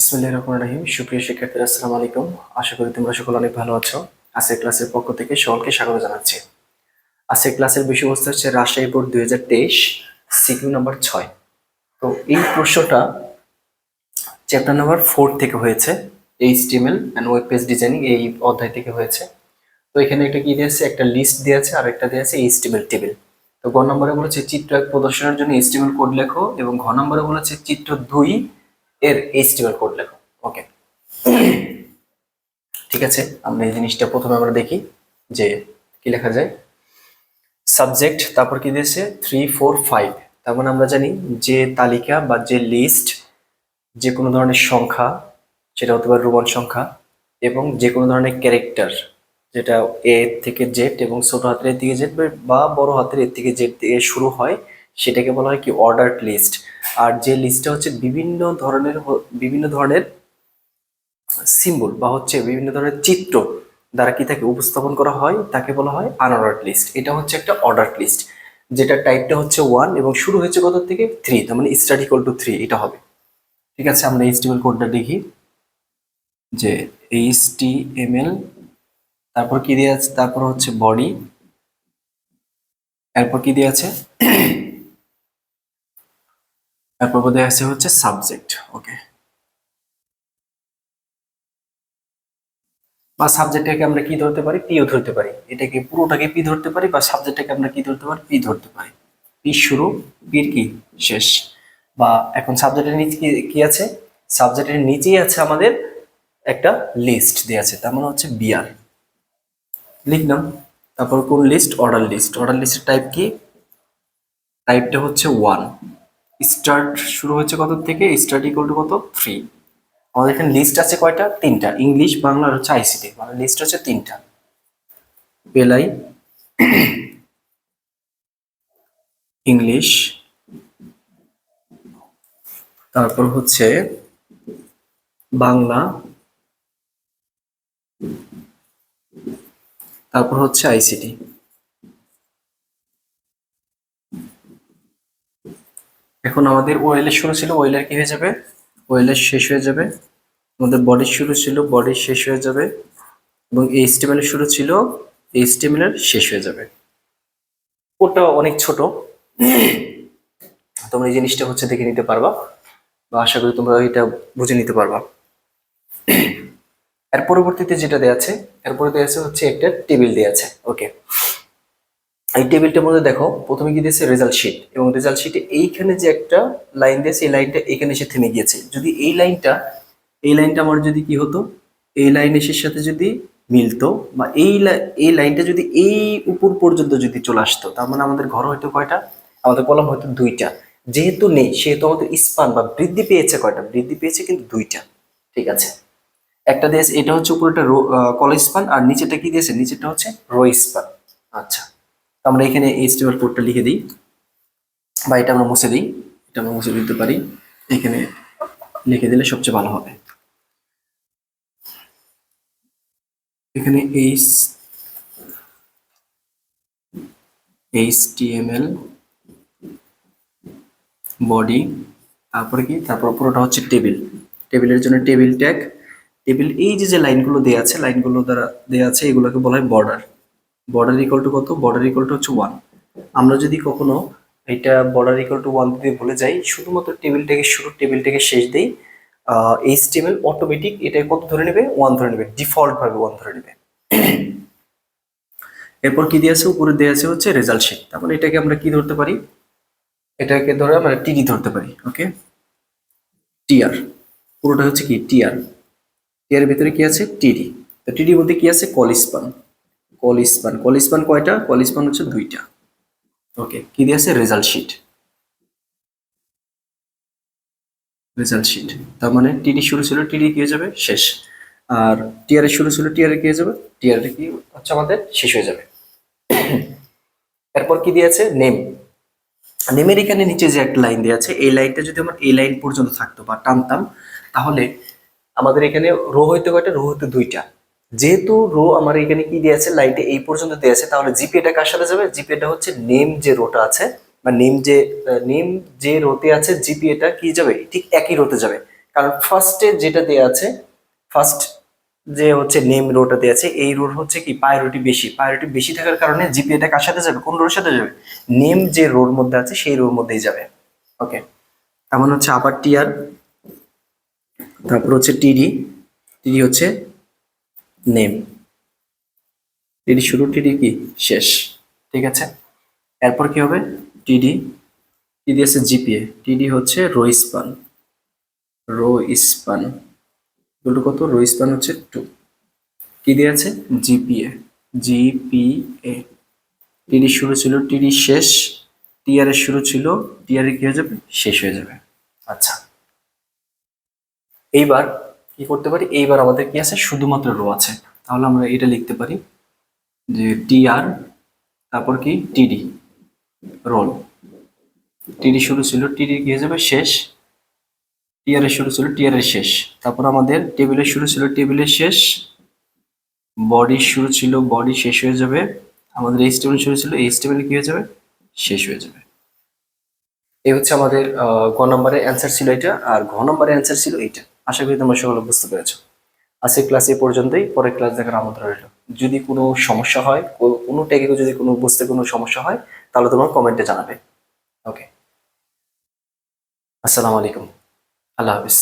বিসমিল্লাহির রহমানির রহিম। সুপ্রিয় শিক্ষার্থীরা, আসসালামু আলাইকুম। আশা করি তোমরা সকলে অনেক ভালো আছো। আজকের ক্লাসের পক্ষ থেকে সকলকে স্বাগত জানাচ্ছি। আজকের ক্লাসের বিষয়বস্তু হচ্ছে রাজশাহী বোর্ড দুই হাজার তেইশ, সিকিউ নাম্বার ছয়। তো এই প্রশ্নটা চ্যাপ্টার নাম্বার ফোর থেকে হয়েছে, HTML and web page designing এই অধ্যায় থেকে হয়েছে। তো এখানে একটা কি দিয়েছে একটা লিস্ট দিয়েছে আর একটা দিয়েছে এইচটিএমএল টেবিল তো গ নম্বরে বলেছে চিত্র এক প্রদর্শনের জন্য এইচটিএমএল কোড লেখো এবং ঘ নম্বরে বলেছে চিত্র দুই এর এইচটিএমএল কোড লেখো। ওকে ঠিক আছে? আমরা এই জিনিসটা প্রথমে আমরা দেখি যে কি লেখা যায়। সাবজেক্ট তারপর কি দিয়েছে? থ্রি ফোর ফাইভ তার মানে আমরা জানি যে তালিকা বা যে লিস্ট যে কোনো ধরনের সংখ্যা, সেটা হতে পারে রোমান সংখ্যা এবং যে কোনো ধরনের ক্যারেক্টার যেটা এ থেকে জেড এবং ছোট হাতের থেকে জেড বা বড় হাতের এর থেকে জেড দিয়ে শুরু হয় সেটাকে বলা হয় কি অর্ডার লিস্ট আর যে লিস্টটা হচ্ছে বিভিন্ন ধরনের বিভিন্ন ধরনের সিম্বল বা হচ্ছে বিভিন্ন ধরনের চিত্র দ্বারা কি থাকে উপস্থাপন করা হয়, তাকে বলা হয় আনঅর্ডার লিস্ট এটা হচ্ছে একটা অর্ডার লিস্ট যেটা টাইপটা হচ্ছে ওয়ান এবং শুরু হয়েছে কত থেকে? থ্রি তার মানে স্টার্ট ইকুয়াল টু থ্রি এটা হবে। ঠিক আছে, আমরা এইচটিএমএল কোডটা দেখি। যে এইচটিএমএল তারপর কি দেওয়া আছে? তারপর হচ্ছে বডি এরপর কি দেওয়া আছে? এরপর বোধহয় আছে হচ্ছে সাবজেক্ট ওকে বা সাবজেক্টটাকে আমরা কি ধরতে পারি? পিও ধরতে পারি। এটাকে পুরোটাকে পি ধরতে পারি বা সাবজেক্টটাকে আমরা কি ধরতে পারি? পি ধরতে পারি। পি শুরু পির কি? শেষ। বা এখন সাবজেক্টের নিচে কি- কি আছে? সাবজেক্টের নিচেই আছে আমাদের একটা লিস্ট দেওয়া আছে, তার মানে হচ্ছে বিআর লিখলাম। তারপর কোন লিস্ট অর্ডার লিস্ট অর্ডার লিস্টের টাইপ কি? টাইপটা হচ্ছে ওয়ান স্টার্ট শুরু হচ্ছে কত থেকে? স্টার্ট ইকুয়াল টু কত? থ্রি আমাদের এখানে লিস্ট আছে কয়টা? তিনটা। ইংলিশ বাংলা আর হচ্ছে আইসিটি মানে লিস্ট হচ্ছে তিনটা। বেলাই ইংলিশ তারপর হচ্ছে বাংলা। তারপর হচ্ছে আইসিটি এখন আমাদের ওয়েলের শুরু ছিল ওয়েলের কি হয়ে যাবে? ওয়েলের শেষ হয়ে যাবে। আমাদের বডির শুরু ছিল বডির শেষ হয়ে যাবে। এবং এইচটিএমএল এর শুরু ছিল এইচটিএমএল এর শেষ হয়ে যাবে। কোডটা অনেক ছোট। তোমরা এই জিনিসটা হচ্ছে দেখে নিতে পারবা, বা আশা করি তোমরা এটা বুঝে নিতে পারবা। এর পরবর্তীতে যেটা দেওয়া আছে, এর পরে দেওয়া আছে হচ্ছে একটা টেবিল দেওয়া আছে। ওকে এই টেবিলটার মধ্যে দেখো, প্রথমে কি দিয়েছে? রেজাল্ট শিট এবং রেজাল্ট শিটে এইখানে যে একটা লাইন দিয়েছে, এই লাইনটা এখানে এসে থেমে গিয়েছে। যদি এই লাইনটা এই লাইনটা আমার যদি কি হতো? এই লাইন এসের সাথে যদি মিলতো, বা এই এই লাইনটা যদি এই উপর পর্যন্ত যদি চলে আসতো, তার মানে আমাদের ঘর হয়তো কয়টা? আমাদের কলম হয়তো দুইটা। যেহেতু নেই, সেহেতু আমাদের স্পান বা বৃদ্ধি পেয়েছে কয়টা? বৃদ্ধি পেয়েছে কিন্তু দুইটা। ঠিক আছে? একটা দিয়েছে, এটা হচ্ছে উপরেটা কল স্পান আর নিচেটা কি দিয়েছে? নিচেটা হচ্ছে রো স্পান আচ্ছা। আমরা এখানে এইচটিএমএল কোডটা লিখে দিই। বা এটা আমরা মুছে দিই। এটা আমরা মুছে দিতে পারি। এখানে লিখে দিলে সবচেয়ে ভালো হবে। এখানে এইচ এইচটিএমএল বডি, তারপরে কি? তারপর পুরোটা হচ্ছে টেবিল টেবিলের জন্য টেবিল ট্যাগ টেবিল এই যে যে লাইনগুলো দেওয়া আছে লাইনগুলো দ্বারা দেওয়া আছে, এগুলোকে বলা হয় বর্ডার বর্ডার ইকুয়াল টু কত? বর্ডার ইকুয়াল টু হচ্ছে ওয়ান আমরা যদি কখনো এটা বর্ডার ইকুয়াল টু ওয়ান দিয়ে ভুলে যাই, শুধুমাত্র টেবিলটাকে শুরু টেবিলটাকে শেষ দেই এইচ টেবিল অটোমেটিক এটা কত ধরে নেবে? ওয়ান ধরে নেবে। ডিফল্ট ভাবে ওয়ান ধরে নেবে। এরপর কি দিয়ে আছে? উপরে দেওয়া আছে হচ্ছে রেজাল্ট শিট তার মানে এটাকে আমরা কি ধরতে পারি? এটাকে ধরে আমরা টিডি ধরতে পারি ওকে টিআর পুরোটা হচ্ছে কি? টিআর টিআর ভিতরে কি আছে? টিডি তো টিডি বলতে কি আছে? কলিস্পান কলিস্পান কলিস্পান কয়টা? কলিস্পান হচ্ছে দুইটা। ওকে, কি দিয়ে আছে? Result sheet. Result sheet. তার মানে টিডি শুরু ছিল টিডি কি হয়ে যাবে? শেষ। আর টিআর এর শুরু ছিল টিআর কি হয়ে যাবে? টিআর কি হচ্ছে আমাদের? শেষ হয়ে যাবে। এরপর কি দিয়েছে নেম। নেমের এখানে নিচে যে একটা লাইন দেওয়া আছে, এই লাইনটা যদি আমার এই লাইন পর্যন্ত থাকতো বা টানতাম, তাহলে আমাদের এখানে রো হইতে কয়টা? রো হইতে দুইটা। যেহেতু রো আমার এখানে কি দেওয়া আছে? লাইনটা এই পর্যন্ত দেওয়া আছে, তাহলে জিপিএটা কার সাথে যাবে? জিপিএটা হচ্ছে নেম যে রোটা আছে, বা নেম যে নেম যে রোতে আছে জিপিএটা কি যাবে? ঠিক একই রোতে যাবে। কারণ ফার্স্টে যেটা দেওয়া আছে ফার্স্ট যে হচ্ছে নেম রোটা দেওয়া আছে, এই রোর হচ্ছে কি? প্রায়োরিটি বেশি। প্রায়োরিটি বেশি থাকার কারণে জিপিএটা কার সাথে যাবে? কোন রোর সাথে যাবে? নেম যে রোর মধ্যে আছে, সেই রোর মধ্যেই যাবে। ওকে তেমন হচ্ছে আবার টিআর তারপর হচ্ছে টিডি টিডি হচ্ছে নেম। টিডি শুরু, টিডি কি? শেষ। ঠিক আছে? এরপর কি হবে? টিডি। টিডি আছে জিপিএ। টিডি হচ্ছে রো স্পান রো দুটো কত? রো হচ্ছে টু। কি দিয়ে আছে? জিপিএ। জিপিএ। টিডি শুরু ছিল, টিডি শেষ। টিআর এর শুরু ছিল টিআর এর কি হয়ে যাবে? শেষ হয়ে যাবে। আচ্ছা। এইবার কি করতে পারি? এইবার আমাদের কি আছে শুধুমাত্র রো আছে। তাহলে আমরা এটা লিখতে পারি যে টি আর তারপর কি? টিডি রোল টিডি শুরু ছিল টিডি কি হয়ে যাবে? শেষ। টিআর এর শুরু ছিল টিআর এর শেষ। তারপর আমাদের টেবিলের শুরু ছিল টেবিলের শেষ। বডি শুরু ছিল বডি শেষ হয়ে যাবে। আমাদের এইচ টেবিল শুরু ছিল এইচ টেবিল কি হয়ে যাবে? শেষ হয়ে যাবে। এই হচ্ছে আমাদের গ নম্বরের অ্যান্সার ছিল এটা, আর ঘ নম্বরের অ্যান্সার ছিল এইটা। আশা করি তোমরা সকলে বুঝতে পেরেছ। আজকে ক্লাস এ পর্যন্তই, পরের ক্লাস দেখার আমন্ত্রণ রইল। যদি কোনো সমস্যা হয় কোনো টেকে যদি কোনো বুঝতে কোনো সমস্যা হয়, তাহলে তোমরা কমেন্টে জানাবে। ওকে আসসালামু আলাইকুম। আল্লাহ হাফিজ।